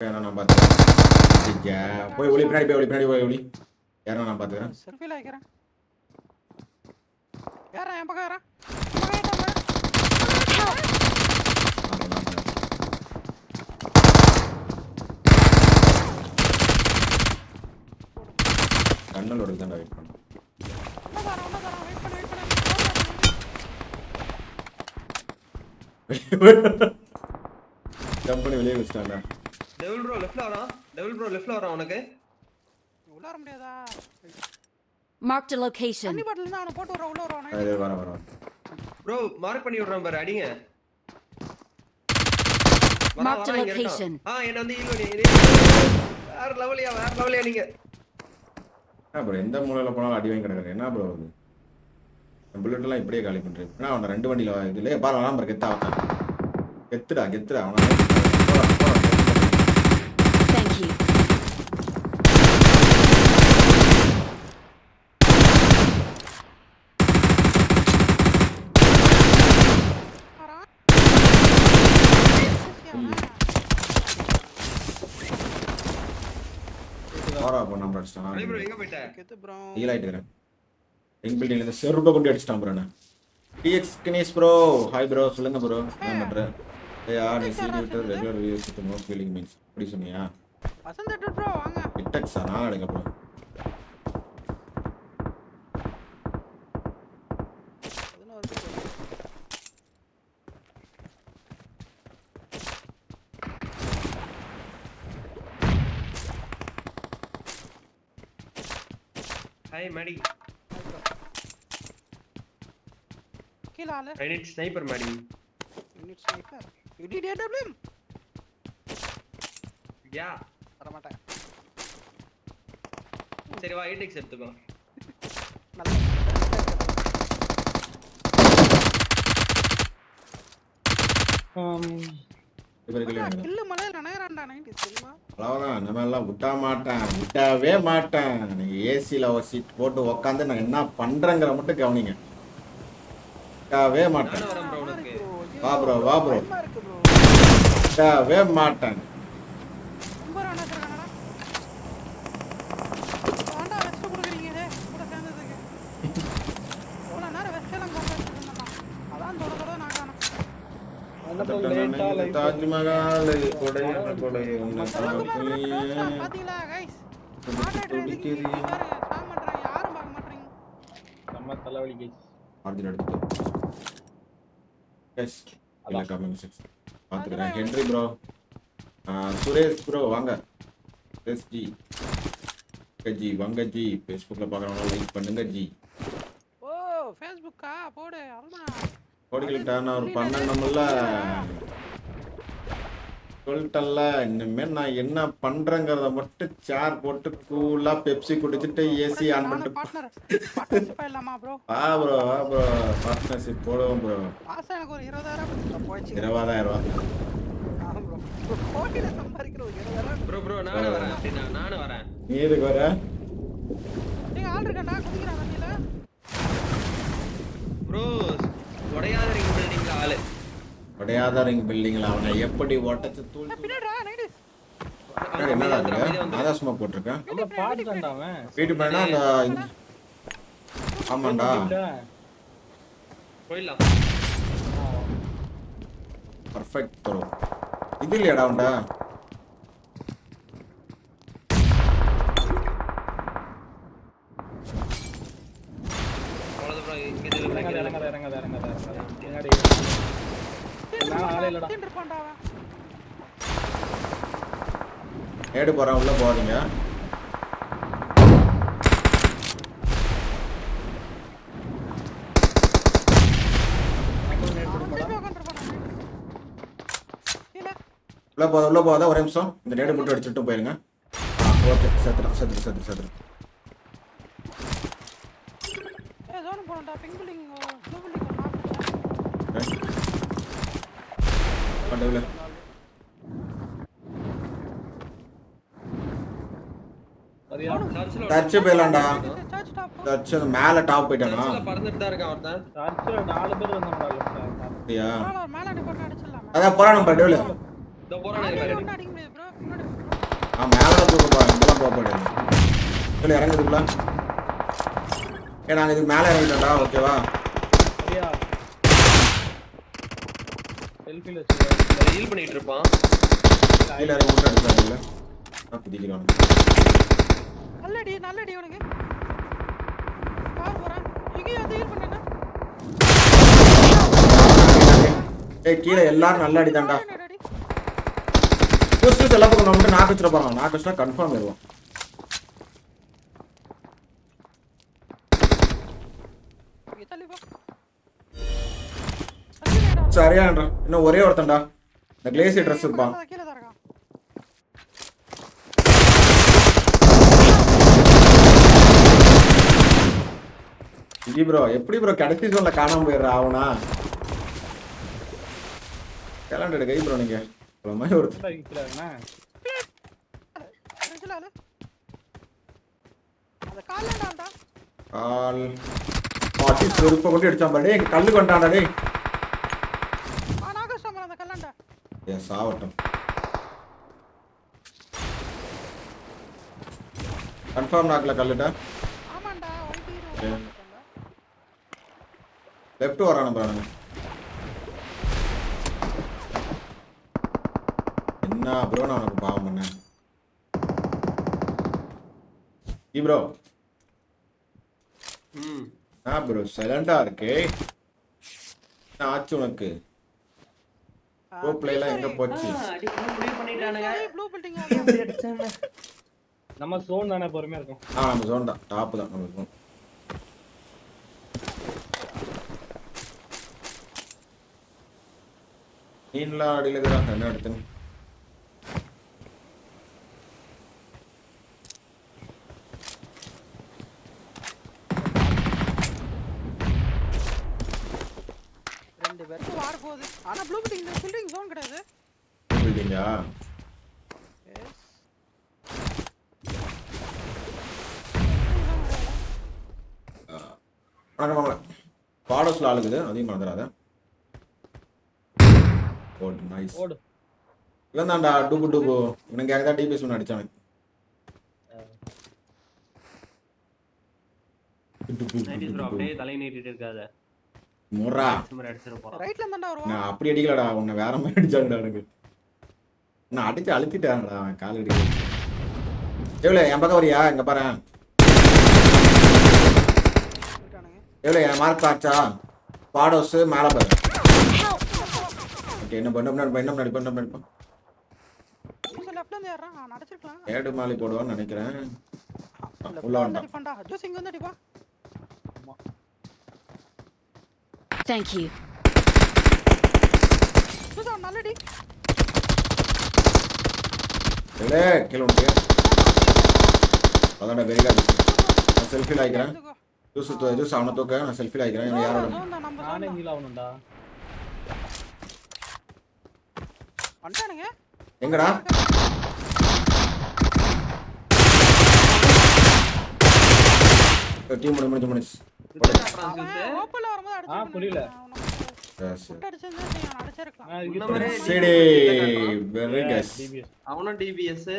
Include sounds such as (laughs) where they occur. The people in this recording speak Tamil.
வேணா நான் பார்த்துக்கிறேன்? போய் ஒளி பின்னாடி போய் ஒளி பின்னாடி போய் ஒளி. யாரா நான் பார்த்துக்கிறேன்? வைக்கிறேன். யாரா என் பக்கம் யாரா? பண்ணேன். கண்ணலோட தான் வெயிட் பண்ணு. (laughs) பண்ணி. வெளியே வச்சிட்டாங்க டெவில் ப்ரோ லெஃப்ட்ல வரான் டெவில் ப்ரோ லெஃப்ட்ல வரான் உனக்கு. உள்ள வர முடியாதா? Marked a location. தண்ணி பாட்டில் அவனை போட்டு வர உள்ள வருவானே அது வர வர ப்ரோ மார்க் பண்ணி விடுறான் பாரு அடிங்க. இங்க இருக்கான். location. ஆ என்ன வந்து ஈல் பண்ணி வேற லெவலியா வேற லெவலியா நீங்க என்ன ப்ரோ எந்த மூலையில் போனாலும் அடி வாங்கி கிடக்குறேன் என்ன ப்ரோ அது புல்லட் எல்லாம் இப்படியே காலி பண்ணுறேன் என்ன அவனை ரெண்டு வண்டியில் இதுல பாரு வராம பாரு கெத்தா அவன் கெத்துடா கெத்துடா அவனை போடா, போடா, போடா. Thank you. வரா நம்ம அடிச்சிட்டான் அடி ப்ரோ எங்க போயிட்ட? கெத்து ப்ரோ ஹீல் ஆயிட்டுக்கிறேன் எங் பில்டிங்ல இருந்து செருப்பை கொண்டு அடிச்சிட்டான் ப்ரோ நான். DX Ganesh bro hi bro சொல்லுங்க ப்ரோ என்ன பண்ற? நீ சீடி விட்டு regular views with no feeling means அப்படி சொன்னியா? வசந்த் ப்ரோ வாங்க. இட்டக்ஸா நான் அடைங்க ப்ரோ பதினோரு பேர் ஹாய் மேடி கீழே ஆளு I need sniper Maddy unit sniper unit AWM யா வர மாட்டேன் சரி வா எயிட் எடுத்துக்கோ நல்ல இவர்களே விட்டா மாட்டேன் விட்டாவே மாட்டேன். ஏசியில் ஒரு சீட் போட்டு உக்காந்து நான் என்ன பண்ணுறேங்கிற மட்டும் கவனிங்க. விட்டாவே மாட்டேன். வரேன் ப்ரோ வா வா ப்ரோ விட்டாவே மாட்டேன் ரொம்ப ரன் வச்சிருக்கானடா வேண்டா வெஸ்ட் கொடுக்குறீங்க இதே கூட சேர்ந்ததுக்கு எவ்வளோ நேரம் வெஸ்ட் எல்லாம் கொண்டு வச்சிருந்தோம் அதான் தொட தொட நான் காணும் தாஜ்மஹால் கொடை கொடை உன்னை கைஸ் துடிக்குது. செம்ம தலைவலி கைஸ் ஆர்ஜின் எடுத்துட்டு எஸ் இல்லை பார்த்துக்கிறேன் ஹென்ரி ப்ரோ சுரேஷ் ப்ரோ வாங்க சுரேஷ் ஜி ஜி வாங்க ஜி ஃபேஸ்புக்கில் பார்க்குறவங்க லைக் பண்ணுங்க ஜி நான் ஒரு பண்ணணும்ல. சொல்லிட்டேன்ல இனிமேல் நான் என்ன பண்றேங்கிறத மட்டும் சேர் போட்டு கூலா பெப்சி குடிச்சிட்டு ஏசி ஆன் பண்ணிட்டு வா ப்ரோ வா ப்ரோ பார்ட்னர்ஷிப் போடுவோம் ப்ரோ மாசம் எனக்கு ஒரு இருபதாயிரம் போச்சு. இருபதாயிரம் ரூபா. ப்ரோ ப்ரோ நானும் வரேன். நானும் வரேன். நீ எதுக்கு வர? ஆள் இருக்கா நான் குதிக்கிறேன் தண்ணியில ப்ரோ உடையாத ரிங் பில்டிங்ல ஆளு உடையாத ரிங் பில்டிங்ல அவனை எப்படி ஒட்டச்சு தூள் என்னடா சும்மா போட்டிருக்கேன். நம்ம பாத்துட்டான்டா அவன். வீட்டு போனா அந்த ஆமாண்டா. போயிடலாம்? பர்ஃபெக்ட் ப்ரோ இது இல்லையாடா உண்டா இறங்காத இல்ல. இறங்காத இறங்காத இறங்காத. பின்னாடி. ஏடு போறேன் உள்ள கீழே உள்ள போத உள்ள போகாத ஒரே நிமிஷம். இந்த நேடு மட்டும் அடிச்சுட்டு போயிருங்க. ஓகே சத்துரு சத்துரு சத்துரு சத்துரு ஏ ஜோன் போனடா பில்டிங் ப்ளூ பில்டிங் சர்ச்சில் சர்ச்சு போயிடலாம்டா. அந்த மேல டாப் போயிட்டானா? பறந்துட்டு தான் இருக்கான் ஒருத்தன். சர்ச்சில் நாலு பேர் வந்தாங்கடா அப்படியா? அதான் போறானு பண்டவுல இதோ போறானே பாரு அடிக்க முடியாது ப்ரோ முன்னாடி நான் மேலே தூக்க போக போகிறேன் இல்லை இறங்குதுக்குள்ள ஏ நாங்கள் இதுக்கு மேலே இறங்கிட்டோம்டா ஓகேவா செல்ஃபில ஹீல் பண்ணிட்டு இருப்பான். கீழே இறங்கி விட்டு அடிச்சாங்க இல்லை நான் குதிக்கிறான் நல்லடி நல்லடி உனக்கு கார் போறேன் இங்கேயும் வந்து ஹீல் பண்ணேன்னா. ஏய் கீழே எல்லாரும் நல்லா அடித்தான்டா என்னடி ஜூஸ் ஜூஸ் எல்லாம் பக்கம் மட்டும் நாக்கு வச்சிட போகிறான் நாக்கு வச்சுனா கன்ஃபார்ம் வருவான் சரியான்றா இன்னும் ஒரே ஒருத்தன்டா. இந்த கிளேசி ட்ரெஸ் இருப்பான் ஜி ப்ரோ எப்படி ப்ரோ கடைசி சொல்ல காணாம போயிடுறா அவனா? டேலண்டட் கை ப்ரோ நீங்க. மாதிரி ஒரு கால் பாட்டி செருப்பை கொண்டு அடிச்சான் பாரு. டேய் கல்லு கொண்டாடா டேய் ஆ நாகஸ்டாமர் அந்த கல்லாண்டா ஏன் சாவட்டும் கன்ஃபார்ம் நாக்கில் கல்லுட்டா லெஃப்ட் வரான பாருங்க என்ன ப்ரோ நான் உனக்கு பாவம் பண்ணேன் ஈ ப்ரோ ஆ ப்ரோ சைலண்டா இருக்கே என்ன ஆச்சு உனக்கு ப்ரோ பிளேலாம் எங்க போச்சு? நம்ம சோன் தானே பொறுமையா இருக்கும் ஆ நம்ம ஜோன் தான். டாப் தான் நம்ம ஜோன் மீன்லாம் அடியில் இருக்கிறாங்க. என்ன எடுத்துன்னு? வார போகுது ஆனா ப்ளூ பில்டிங் இந்த பில்டிங் ஜோன் கிடையாது. பில்டிங்கா எஸ் வணக்கம் வாங்க பாடோஸில் ஆளுக்குது. அதையும் மறந்துடாத. ஓட் நைஸ் ஓடு இவன் தான்டா டூபு டூபு இவனுக்கு எங்கே தான் டிபிஎஸ் ஒன்று அடிச்சானு. அப்படியே தலை நீட்டிட்டு இருக்காத. முறா. ரைட்ல இருந்தாண்டா வருவான். நான் அப்படி அடிக்கலடா உன்னை வேற மாதிரி அடிச்சாங்கடா எனக்கு. நான் அடிச்சு அழுத்திட்டாங்கடா அவன் கால் அடிக்க எவ்வளோ என் பக்கம் வரியா? இங்க பாரு. எவ்வளோ என் மார்க் ஆச்சா பாடோஸ் மேலே பாரு. ஓகே என்ன பண்ண ஏறான் நான் அடிச்சிருக்கலாம் ஏடு மாலி போடுவான்னு நினைக்கிறேன். உள்ள வந்தான் அடிப்பான்டா ஜூஸ் இங்க வந்து அடிப்பா Thank you. எவ்வளோ கீழே உனக்கு அதான்டா வெரி காட் நான் செல்ஃபியில் ஆகிக்கிறேன். ஜூஸ் தூ- ஜூஸ் அவனை தூக்க. நான் செல்ஃபியில் ஆகிக்கிறேன் யாரோட? zone நானே. ஹீல் ஆகணும்டா எங்கடா? டீம் முடிஞ்சு முடிஞ்சு. முடிச்சு அடிச்சிருக்கணும் புரியல. சரி, வெரி கஸ் அவனும் டிபிஎஸ்